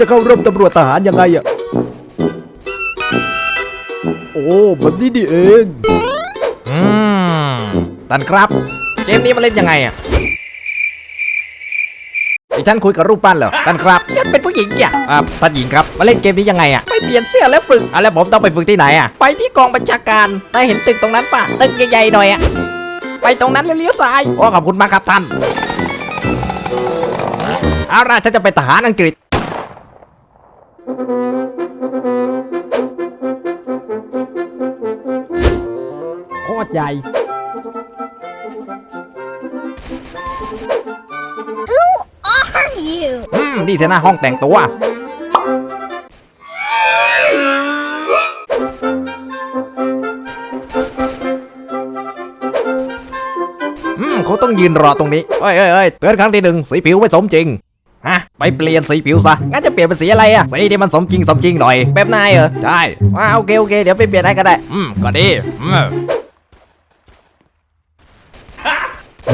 จะเข้าร่วมตำรวจทหารยังไงอะโอ้แบบนี้นี่เองอืมท่านครับ เกมนี้มันเล่นยังไงอะไอ้ท่านคุยกับรูปปั้นเหรอท่านครับฉันเป็นผู้หญิงอะอ่าท่านหญิงครับ มาเล่นเกมนี้ยังไงอะไปเปลี่ยนเสื้อแล้วฝึกอะแล้วผมต้องไปฝึกที่ไหนอะ ไปที่กองบัญชาการนายเห็นตึกตรงนั้นป่ะ ตึกใหญ่ๆหน่อยอะ ไปตรงนั้นแล้วเลี้ยวซ้าย โอ้ขอบคุณมากครับท่าน เอาล่ะฉันจะไปนทหารอังกฤษ โคตรใหญ่ are you? อืม นี่เถอะหน้าห้องแต่งตัว อืม เขาต้องยืนรอตรงนี้ เอ้ยเอ้ยเอ้ยเตือนครั้งที่หนึ่งสีผิวไม่สมจริงฮะ ไปเปลี่ยนสีผิวซะ งั้นจะเปลี่ยนเป็นสีอะไรอะสีที่มันสมจริงสมจริงหน่อย แบบนายเหรอ ใช่อ่าโอเคโอเค เดี๋ยวไปเปลี่ยนให้ก็ได้ อืม ก็ดี อืม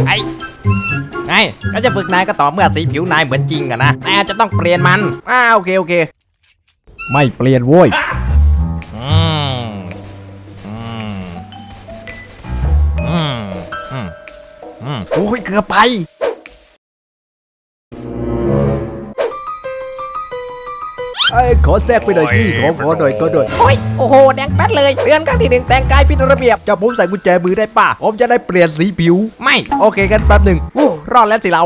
ไอ้ไงก็จะฝึกนายก็ต่อเมื่อสีผิวนายเหมือนจริงอะนะแต่จะต้องเปลี่ยนมันอ่าโอเคโอเค ไม่เปลี่ยนโว้ยอืมอืมอืมอืมอืมโอ้ยเกือบไป ไอ้ยขอแทรกไปหน่อยที่ขอขอหน่อยก็หน่อยโอ้ยโอ้โหแดงแป๊ดเลยเตือนครั้งที่หนึ่งแต่งกายผิดระเบียบจะผมใส่กุญแจมือได้ป่ะผมจะได้เปลี่ยนสีผิว ไม่โอเคกันแป๊บหนึ่งอู้รอดแล้วสิเรา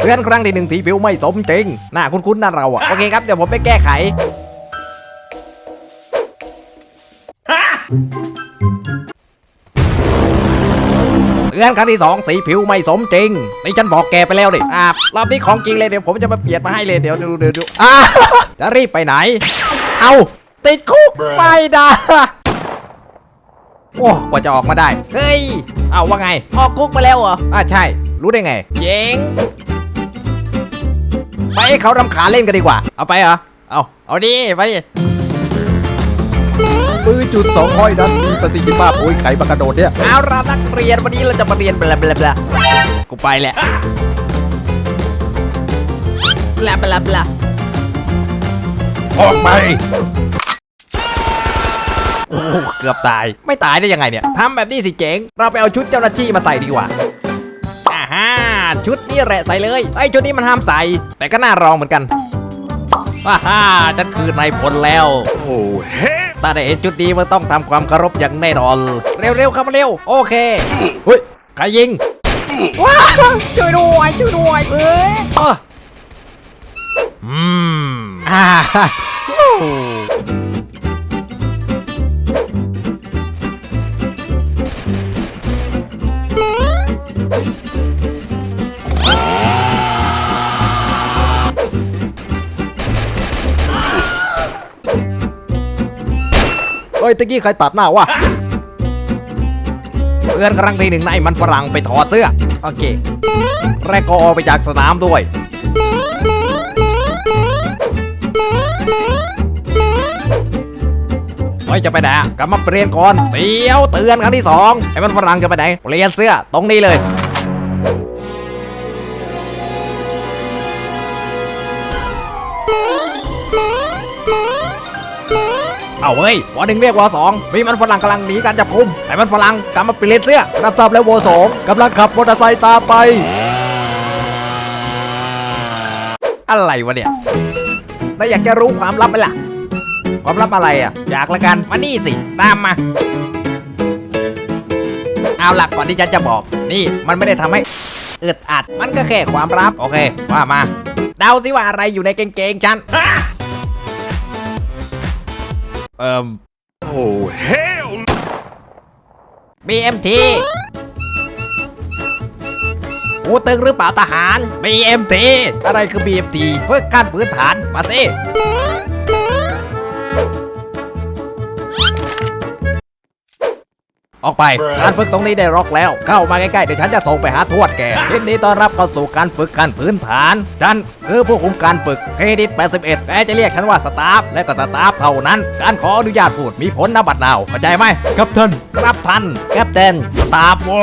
เตือนครั้งที่หนึ่งสีผิวไม่สมจริงหน้าคุ้นๆน่าเราอะโอเคครับเดี๋ยวผมไปแก้ไข เตือนครั้งที่สองสีผิวไม่สมจริงนี่ฉันบอกแกไปแล้วดิอ่ารอบนี้ของจริงเลยเดี๋ยวผมจะมาเปลี่ยนมาให้เลยเดี๋ยวดูเดี๋ยวดูอ่าจะรีบไปไหน เอาติดคุกไม่ได้โอ้กว่าจะออกมาได้ เฮ้ย เอาว่าไง ออกคุกมาแล้วเหรออ่าใช่ รู้ได้ไง เจ๋ง ไปให้เขารำขาญเล่นกันดีกว่า เอาไปเหรอ เอา เอาดิ ไปดิปืน จุดสองห้อยนั้นมีประสิทธิภาพโอ้ยไขมากระโดดเนี่ยเอาละนักเรียนวันนี้เราจะมาเรียนบลาบลาบลากูไปแหละบลาบลาบลาออกไปโอ้โหเกือบตายไม่ตายได้ยังไงเนี่ยทำแบบนี้สิเจ๋ง เราไปเอาชุดเจ้าหน้าที่มาใส่ดีกว่าอ่าฮะชุดนี้แหละใส่เลยไอ้ยชุดนี้มันห้ามใส่ แต่ก็น่ารองเหมือนกันว้าฮ่าฉันคือนายพลแล้ว โอ้เฮ้ ตาได้เห็นจุดนี้มันต้องทำความเคารพอย่างแน่นอน เร็วๆเข้ามาเร็ว โอเคเฮ้ยใครยิงว้าวช่วยด้วยช่วยด้วยเอ้ยเอ้ออืมอ่า โอ้เฮ้ยตะกี้ใครตัดหน้าวะเพื่อนครั้งที่หนึ่งนายมันฝรั่งไปถอดเสื้อ โอเค แรกก็ออกไปจากสนามด้วย เฮ้ยจะไปไหนกลับมาเปลี่ยนก่อนเดี๋ยวเตือนครั้งที่สองไอ้มันฝรั่งจะไปไหน เปลี่ยนเสื้อตรงนี้เลย เฮ้ยวอหนึ่งเรียกวอสองมีมันฝรั่งกำลังหนีการจับกุมไอ้มันฝรั่งกลับมาเปลี่ยนเสื้อรับทราบแล้วโวสองกำลังขับมอเตอร์ไซค์ตามไป อะไรวะเนี่ยถ้าอยากจะรู้ความลับไหมล่ะ ความลับอะไรอะ อยากละกันมานี่สิตามมาเอาหลักก่อนที่ฉันจะบอก นี่มันไม่ได้ทำให้อึดอัด มันก็แค่ความลับ โอเค ว่ามา เดาสิว่าอะไรอยู่ในกงเกงฉัน เอ่อโอ้เฮ้ BMT หูตึงหรือเปล่าทหาร BMT อะไรคือ BMT ฝึกการพื้นฐาน มาสิ อออกไป การฝึกตรงนี้ได้ล็อกแล้ว เข้ามาใกล้ๆเดี๋ยวฉันจะส่งไปหาทวดแกยินดีต้อนรับเข้าสู่การฝึกขั้นพื้นฐาน ฉันคือผู้คุมการฝึกเครดิต81แต่จะเรียกฉันว่าสตาฟและก็สตาฟเท่านั้น การขออนุญาตพูดมีผลนบัตรนาวเข้าใจไหมครับท่านครับท่านแคปเตนสตาฟโว้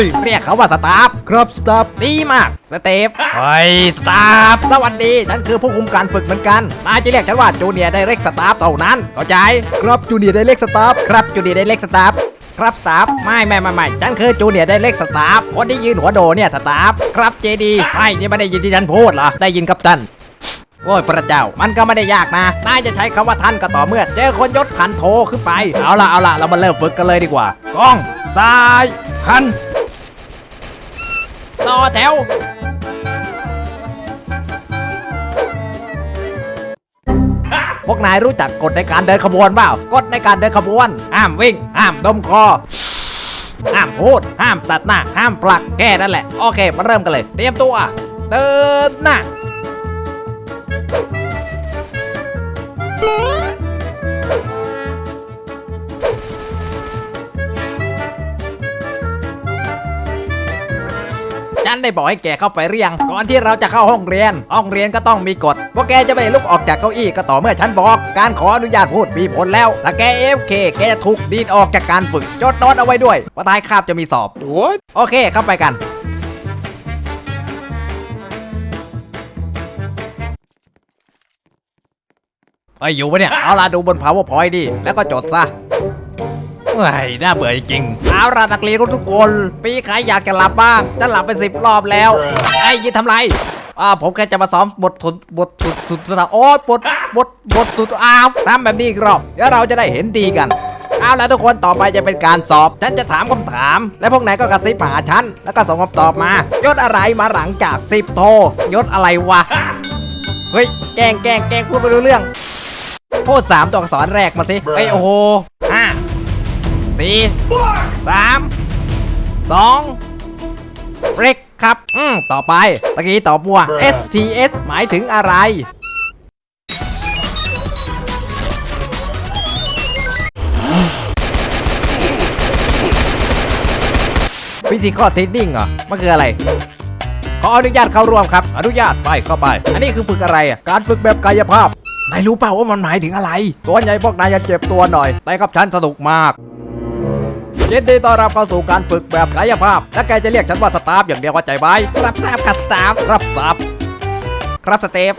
ยเรียกเขาว่าสตาฟครับสตาฟดีมากสเตฟเฮ้ยสตาฟสวัสดีฉันคือผู้คุมการฝึกเหมือนกันนายจะเรียกฉันว่าจูเนียร์ไดเรกสตาฟเท่านั้นเข้าใจ ครับจูเนียร์ไดเล็กสตาฟครับจูเนียร์ไดเรกสตาฟ ครับสตาฟไม่ไม่ไม่ไม่ฉันคือจูเนียร์ได้เรกสตาฟคนที่ยืนหัวโดเนี่ยสตาฟครับเจดีไม่นี่ไม่ได้ยินที่ฉันพูดเหรอได้ยินครับท่านโอ้ยพระเจ้ามันก็ไม่ได้ยากนะนายจะใช้คำว่าท่านก็ต่อเมื่อ เจอคนยศพันโทขึ้นไป เอาละเอาละเรามาเริ่มฝึกกันเลยดีกว่ากล้องซ้ายหันต่อแถว พวกนายรู้จักกฎในการเดินขบวนเปล่ากฎในการเดินขบวน ห้ามวิ่ง ห้ามดมคอ ห้ามพูด ห้ามตัดหน้า ห้ามปลัก แค่นั้นแหละ โอเค มาเริ่มกันเลย เตรียมตัว เดินหน้า นได้บอกให้แกเข้าไปเรียงก่อนที่เราจะเข้าห้องเรียน ห้องเรียนก็ต้องมีกฎว่าแกจะไม่ได้ลุกออกจากเก้าอี้ก็ต่อเมื่อฉันบอก การขออนุญาตพูดมีผลแล้ว ถ้าแกเอฟเคแกจะถูกดีดออกจากการฝึกจดโน้ตเอาไว้ด้วยว่าท้ายคาบจะมีสอบโอเคเข้าไปกันเอ้ยอยู่ปะเนี่ย เอาล่ะดูบน powerpoint ดิ แล้วก็จดซะ เฮ้ยน่าเบื่อจริงๆเอาล่ะนักเรียนทุกคน ปีใครอยากจะหลับบ้างจะหลับไปสิบรอบแล้ว ไอ้ยินทำไรอ่าผมแค่จะมาซ้อมบททุนบทสุดสุดสุดโอ้บทบทบทสุดอ้าวทำแบบนี้อีกรอบเดี๋ยวเราจะได้เห็นดีกันเอาและทุกคนต่อไปจะเป็นการสอบ ฉันจะถามคำถาม และพวกนายก็กระซิบมาหาฉัน แล้วก็ส่งคำตอบมายศอะไรมาหลังจากสิบโทยศอะไรวะ เฮ้ย แกงแกงแกงพูดไม่รู้เรื่อง พูดสามตัวอักษรแรกมาสิเฮ้ยโอ้โห สี่สามสองเบรกครับ อืมต่อไปตะกี้ตอบว่า STS หมายถึงอะไรฟิสิกอลเทรนนิ่งเหรอ มันคืออะไร ขออนุญาตเข้าร่วมครับ อนุญาตไปเข้าไป อันนี้คือฝึกอะไรอะ การฝึกแบบกายภาพ นายรู้เปล่าว่ามันหมายถึงอะไร ตัวใหญ่พวกนายจะเจ็บตัวหน่อย แต่กับฉันสนุกมาก ยินดีต้อนรับเข้าสู่การฝึกแบบกายภาพ และแกจะเรียกฉันว่าสตาฟอย่างเดียวเข้าใจไหมรับทราบครับสตาฟรับทราบครับสเตฟ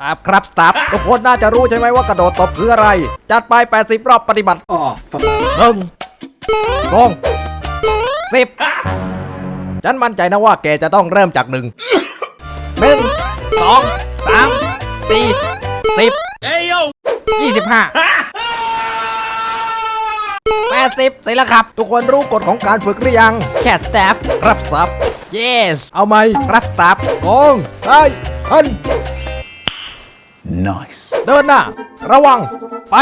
ครับครับสตาฟทุกคนน่าจะรู้ใช่ไหมว่ากระโดดตบคืออะไร จัดไป 80 รอบปฏิบัติหนึ่งสองสิบฉันมั่นใจนะว่าแกจะต้องเริ่มจากหนึ่งหนึ่งสองสามสี่สิบยี่สิบห้า แปดสิบเสร็จแล้วครับ ทุกคนรู้กฎของการฝึกหรือยัง แค่สตาฟรับสตาฟ yes เอาไหมรับสตาฟกองซ้ายหัน nice เดินหน้า ระวัง ไป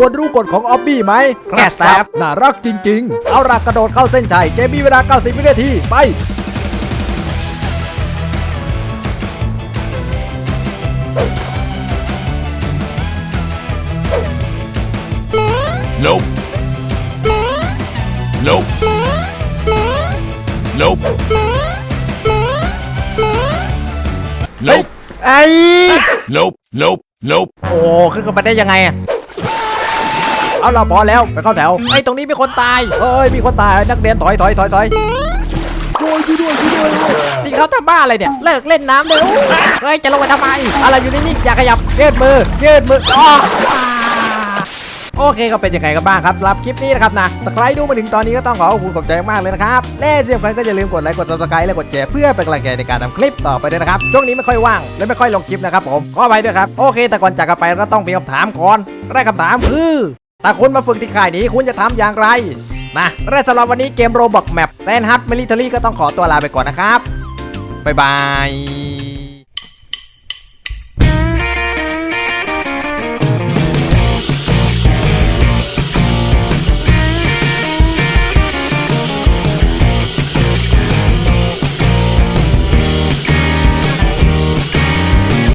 คนรู้กฎของออบบี้ไหมแค่สตาฟน่ารักจริง ๆ เอาลักกระโดดเข้าเส้นชัยเกมมีเวลา 90 วินาที ไป Nope. Nope. Nope. เฮ้ย Nope. ไอ้ Nope. Nope. Nope. โอ้ขึ้นกันไปได้ยังไงอะ เอาเราพอแล้วไปเข้าแถวไอ้ยตรงนี้มีคนตายเอ้ยมีคนตายนักเรียนถอยถอยถอยถอยช่วยช่วยด้วยช่วยด้วยนี่เขาทำบ้าอะไรเนี่ยเลิกเล่นน้ำเลยเฮ้ยจะลงไปทำไมอะไรอยู่นิ่งๆอย่าขยับยืดมือยืดมืออ้อโอเคก็เป็นยังไงกันบ้างครับสำหรับคลิปนี้นะครับนะถ้าใครดูมาถึงตอนนี้ก็ต้องขอขอบคุณขอบใจมากเลยนะครับและที่สำคัญก็อย่าลืมกดไลค์กด subscribe และกดแชร์เพื่อเป็นกำลังใจในการทำคลิปต่อไปด้วยนะครับช่วงนี้ไม่ค่อยว่างและไม่ค่อยลงคลิปนะครับผมขอไปด้วยครับโอเคแต่ก่อนจากกันไปก็ต้องมีคำถามก่อนแรกคำถามคือ ถ้าคุณมาฝึกที่ค่ายนี้คุณจะทำอย่างไรนะและสำหรับวันนี้เกมโรบอกแมปแซนฮัทมิลิเทอรี่ก็ต้องขอตัวลาไปก่อนนะครับ บ๊ายบาย